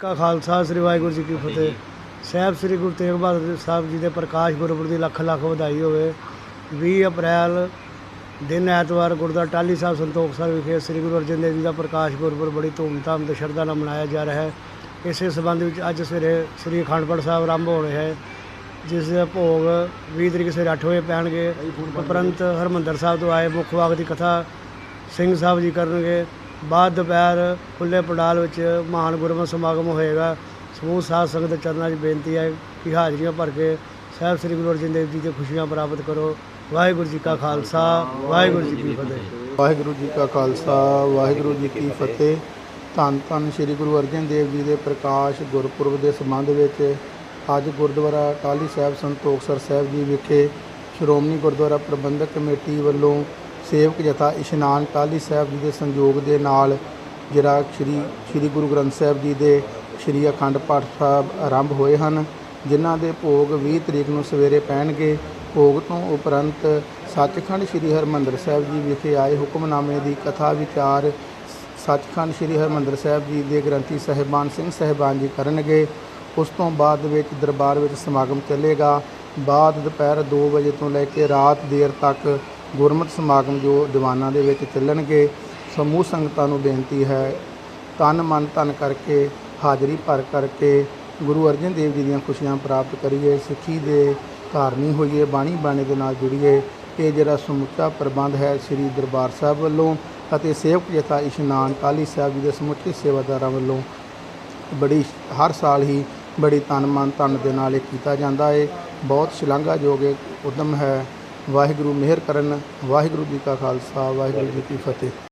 ਕਾ ਖਾਲਸਾ ਸ੍ਰੀ ਵਾਹਿਗੁਰੂ ਜੀ ਕੀ ਫਤਿਹ। ਸਾਹਿਬ ਸ੍ਰੀ ਗੁਰੂ ਤੇਗ ਬਹਾਦਰ ਸਾਹਿਬ ਜੀ ਦੇ ਪ੍ਰਕਾਸ਼ ਗੁਰਪੁਰਬ ਦੀ ਲੱਖ ਲੱਖ ਵਧਾਈ ਹੋਵੇ। 20 ਅਪ੍ਰੈਲ ਦਿਨ ਐਤਵਾਰ ਗੁਰਦੁਆਰਾ ਟਾਹਲੀ ਸਾਹਿਬ ਸੰਤੋਖ ਸਾਹਿਬ ਵਿਖੇ ਸ੍ਰੀ ਗੁਰੂ ਅਰਜਨ ਦੇਵ ਜੀ ਦਾ ਪ੍ਰਕਾਸ਼ ਗੁਰਪੁਰਬ ਬੜੀ ਧੂਮਧਾਮ ਤੇ ਸ਼ਰਧਾ ਨਾਲ ਮਨਾਇਆ ਜਾ ਰਿਹਾ ਹੈ। ਇਸੇ ਸਬੰਧ ਵਿੱਚ ਅੱਜ ਸਵੇਰੇ ਸ੍ਰੀ ਅਖੰਡ ਪਾਠ ਸਾਹਿਬ ਆਰੰਭ ਹੋ ਰਿਹਾ ਹੈ ਜਿਸ ਦੇ ਭੋਗ 20 ਤਰੀਕ ਸਵੇਰੇ 8 ਵਜੇ ਪੈਣਗੇ। ਉਪਰੰਤ ਹਰਮੰਦਰ ਸਾਹਿਬ ਤੋਂ ਆਏ ਮੁੱਖ ਵਾਕ ਦੀ ਕਥਾ ਸਿੰਘ ਸਾਹਿਬ ਜੀ ਕਰਨਗੇ। ਬਾਅਦ ਦੁਪਹਿਰ ਖੁੱਲੇ ਪੰਡਾਲ ਵਿੱਚ ਮਹਾਨ ਗੁਰਮਤਿ ਸਮਾਗਮ ਹੋਏਗਾ। ਸਮੂਹ ਸਾਧ ਸੰਗਤ ਦੇ ਚਰਨਾਂ 'ਚ ਬੇਨਤੀ ਹੈ ਕਿ ਹਾਜ਼ਰੀਆਂ ਭਰ ਕੇ ਸਾਹਿਬ ਸ੍ਰੀ ਗੁਰੂ ਅਰਜਨ ਦੇਵ ਜੀ ਦੀਆਂ ਖੁਸ਼ੀਆਂ ਪ੍ਰਾਪਤ ਕਰੋ। ਵਾਹਿਗੁਰੂ ਜੀ ਕਾ ਖਾਲਸਾ, ਵਾਹਿਗੁਰੂ ਜੀ ਕੀ ਫਤਿਹ। ਵਾਹਿਗੁਰੂ ਜੀ ਕਾ ਖਾਲਸਾ, ਵਾਹਿਗੁਰੂ ਜੀ ਕੀ ਫਤਿਹ। ਧੰਨ ਧੰਨ ਸ੍ਰੀ ਗੁਰੂ ਅਰਜਨ ਦੇਵ ਜੀ ਦੇ ਪ੍ਰਕਾਸ਼ ਗੁਰਪੁਰਬ ਦੇ ਸੰਬੰਧ ਵਿੱਚ ਅੱਜ ਗੁਰਦੁਆਰਾ ਟਾਹਲੀ ਸਾਹਿਬ ਸੰਤੋਖਸਰ ਸਾਹਿਬ ਜੀ ਵਿਖੇ ਸ਼੍ਰੋਮਣੀ ਗੁਰਦੁਆਰਾ ਪ੍ਰਬੰਧਕ ਕਮੇਟੀ ਵੱਲੋਂ ਸੇਵਕ ਜਥਾ ਇਸ਼ਨਾਨ ਟਾਹਲੀ ਸਾਹਿਬ ਜੀ ਦੇ ਸੰਯੋਗ ਦੇ ਨਾਲ ਜਿਹੜਾ ਸ੍ਰੀ ਸ੍ਰੀ ਗੁਰੂ ਗ੍ਰੰਥ ਸਾਹਿਬ ਜੀ ਦੇ ਸ੍ਰੀ ਅਖੰਡ ਪਾਠ ਸਾਹਿਬ ਆਰੰਭ ਹੋਏ ਹਨ, ਜਿਨ੍ਹਾਂ ਦੇ ਭੋਗ 20 ਤਰੀਕ ਨੂੰ ਸਵੇਰੇ ਪੈਣਗੇ। ਭੋਗ ਤੋਂ ਉਪਰੰਤ ਸੱਚਖੰਡ ਸ੍ਰੀ ਹਰਿਮੰਦਰ ਸਾਹਿਬ ਜੀ ਵਿਖੇ ਆਏ ਹੁਕਮਨਾਮੇ ਦੀ ਕਥਾ ਵਿਚਾਰ ਸੱਚਖੰਡ ਸ੍ਰੀ ਹਰਿਮੰਦਰ ਸਾਹਿਬ ਜੀ ਦੇ ਗ੍ਰੰਥੀ ਸਾਹਿਬਾਨ ਸਿੰਘ ਸਾਹਿਬਾਨ ਜੀ ਕਰਨਗੇ। ਉਸ ਤੋਂ ਬਾਅਦ ਵਿੱਚ ਦਰਬਾਰ ਵਿੱਚ ਸਮਾਗਮ ਚੱਲੇਗਾ। ਬਾਅਦ ਦੁਪਹਿਰ 2 ਵਜੇ ਤੋਂ ਲੈ ਕੇ ਰਾਤ ਦੇਰ ਤੱਕ ਗੁਰਮਤਿ ਸਮਾਗਮ ਜੋ ਦੀਵਾਨਾਂ ਦੇ ਵਿੱਚ ਚੱਲਣਗੇ, ਸਮੂਹ ਸੰਗਤਾਂ ਨੂੰ ਬੇਨਤੀ ਹੈ, ਤਨ ਮਨ ਧਨ ਕਰਕੇ, ਹਾਜ਼ਰੀ ਭਰ ਕਰਕੇ ਗੁਰੂ ਅਰਜਨ ਦੇਵ ਜੀ ਦੀਆਂ ਖੁਸ਼ੀਆਂ ਪ੍ਰਾਪਤ ਕਰੀਏ, ਸਿੱਖੀ ਦੇ ਧਾਰਨੀ ਹੋਈਏ, ਬਾਣੀ ਬਾਣੇ ਦੇ ਨਾਲ ਜੁੜੀਏ। ਇਹ ਜਿਹੜਾ ਸਮੁੱਚਾ ਪ੍ਰਬੰਧ ਹੈ ਸ੍ਰੀ ਦਰਬਾਰ ਸਾਹਿਬ ਵੱਲੋਂ ਅਤੇ ਸੇਵਕ ਜਥਾ ਇਸ਼ਨਾਨ ਕਾਲੀ ਸਾਹਿਬ ਜੀ ਦੇ ਸਮੁੱਚੇ ਸੇਵਾਦਾਰਾਂ ਵੱਲੋਂ ਬੜੀ, ਹਰ ਸਾਲ ਹੀ ਬੜੀ ਤਨ ਮਨ ਧਨ ਦੇ ਨਾਲ ਇਹ ਕੀਤਾ ਜਾਂਦਾ ਹੈ ਬਹੁਤ ਸ਼ਲਾਘਾਯੋਗ ਇਹ ਉਦਮ ਹੈ। ਵਾਹਿਗੁਰੂ ਮਿਹਰ ਕਰਨ ਵਾਹਿਗੁਰੂ ਜੀ ਕਾ ਖਾਲਸਾ ਵਾਹਿਗੁਰੂ ਜੀ ਕੀ ਫਤਿਹ।